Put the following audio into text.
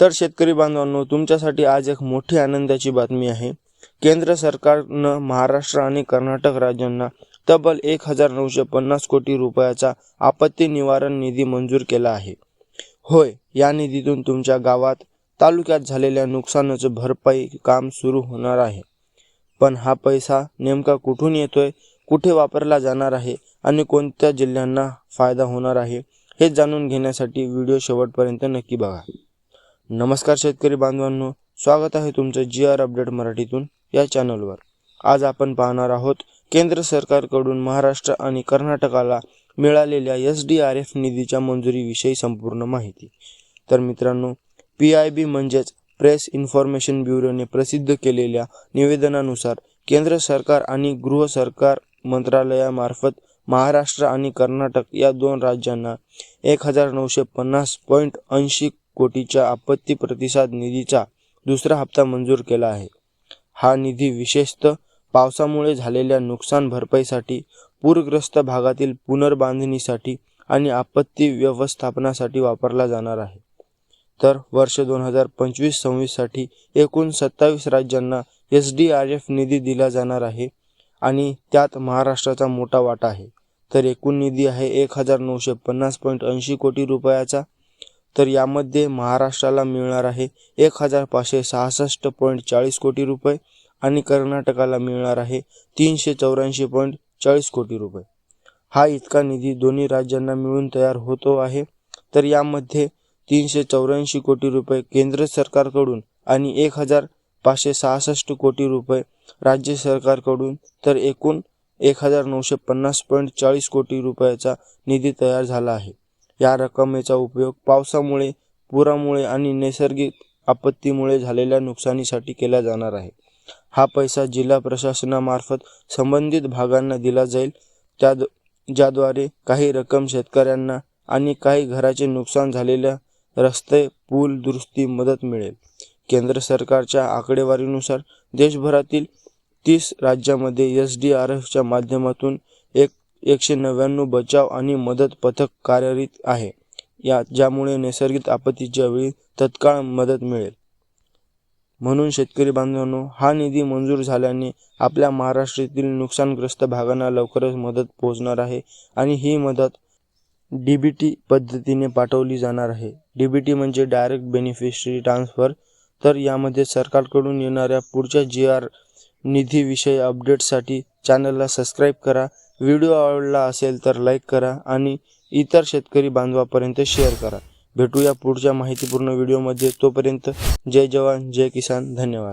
तर शेतकरी बांधवांनो तुमच्यासाठी आज एक मोठी आनंदाची बातमी आहे. केंद्र सरकारनं महाराष्ट्र आणि कर्नाटक राज्यांना तब्बल एक हजार नऊशे पन्नास कोटी रुपयाचा आपत्ती निवारण निधी मंजूर केला आहे. होय या निधीतून तुमच्या गावात तालुक्यात झालेल्या नुकसानाचं भरपाई काम सुरू होणार आहे. पण हा पैसा नेमका कुठून येतोय कुठे वापरला जाणार आहे आणि कोणत्या जिल्ह्यांना फायदा होणार आहे हे जाणून घेण्यासाठी व्हिडिओ शेवटपर्यंत नक्की बघा. नमस्कार शेतकरी बांधवांनो स्वागत आहे तुमचं जी आर अपडेट मराठीतून या चॅनलवर आज आपण पाहणार आहोत केंद्र सरकारकडून महाराष्ट्र आणि कर्नाटकाला मिळालेल्या एस डी आर एफ निधीच्या मंजुरीविषयी संपूर्ण माहिती. तर मित्रांनो पी आय बी म्हणजेच प्रेस इन्फॉर्मेशन ब्युरोने प्रसिद्ध केलेल्या निवेदनानुसार केंद्र सरकार आणि गृह सरकार मंत्रालयामार्फत महाराष्ट्र आणि कर्नाटक या दोन राज्यांना एक हजार नऊशे पन्नास पॉईंट ऐंशी कोटीच्या आपत्ती प्रतिसाद निधीचा दुसरा हप्ता मंजूर केला आहे. हा निधी विशेषतः पावसामुळे झालेल्या नुकसान भरपाईसाठी पूरग्रस्त भागातील पुनर्बांधणीसाठी आणि आपत्ती व्यवस्थापनासाठी वापरला जाणार आहे. तर वर्ष दोन हजार पंचवीस सव्वीससाठी एकूण सत्तावीस राज्यांना एस डी आर एफ निधी दिला जाणार आहे आणि त्यात महाराष्ट्राचा मोठा वाटा आहे. तर एकूण निधी आहे एक हजार नऊशे पन्नास पॉईंट ऐंशी कोटी रुपयाचा तर यामध्ये महाराष्ट्राला मिळणार आहे एक हजार पाचशे सहासष्ट पॉईंट चाळीस कोटी रुपये आणि कर्नाटकाला मिळणार आहे तीनशे चौऱ्याऐंशी पॉईंट चाळीस कोटी रुपये. हा इतका निधी दोन्ही राज्यांना मिळून तयार होतो आहे. तर यामध्ये तीनशे चौऱ्याऐंशी कोटी रुपये केंद्र सरकारकडून आणि एक हजार पाचशे सहासष्ट कोटी रुपये राज्य सरकारकडून तर एकूण एक हजार नऊशे पन्नास पॉईंट चाळीस कोटी रुपयाचा निधी तयार झाला आहे. या रकमेचा उपयोग पावसामुळे पुरामुळे आणि नैसर्गिक आपत्तीमुळे झालेल्या नुकसानीसाठी केला जाणार आहे. हा पैसा जिल्हा प्रशासनामार्फत संबंधित भागांना दिला जाईल. त्या ज्याद्वारे काही रक्कम शेतकऱ्यांना आणि काही घराचे नुकसान झालेल्या रस्ते पूल दुरुस्ती मदत मिळेल. केंद्र सरकारच्या आकडेवारीनुसार देशभरातील तीस राज्यामध्ये एस डी आर एफच्या माध्यमातून एकशे नव्याण्णव बचाव आणि मदत पथक कार्यरत आहे. या ज्यामुळे नैसर्गिक आपत्तीच्या वेळी तत्काळ मदत मिळेल. म्हणून शेतकरी बांधवांनो हा निधी मंजूर झाल्याने आपल्या महाराष्ट्रातील नुकसानग्रस्त भागांना लवकरच मदत पोहोचणार आहे आणि ही मदत डी बी टी पद्धतीने पाठवली जाणार आहे. डी बी टी म्हणजे डायरेक्ट बेनिफिशरी ट्रान्सफर. तर यामध्ये सरकारकडून येणाऱ्या पुढच्या जी आर निधीविषयी अपडेटसाठी चॅनलला सबस्क्राईब करा. व्हिडिओ आवडला असेल तर लाईक करा आणि इतर शेतकरी बांधवापर्यंत शेअर करा. भेटूया पुढच्या माहितीपूर्ण व्हिडिओमध्ये. तोपर्यंत जय जवान जय किसान. धन्यवाद.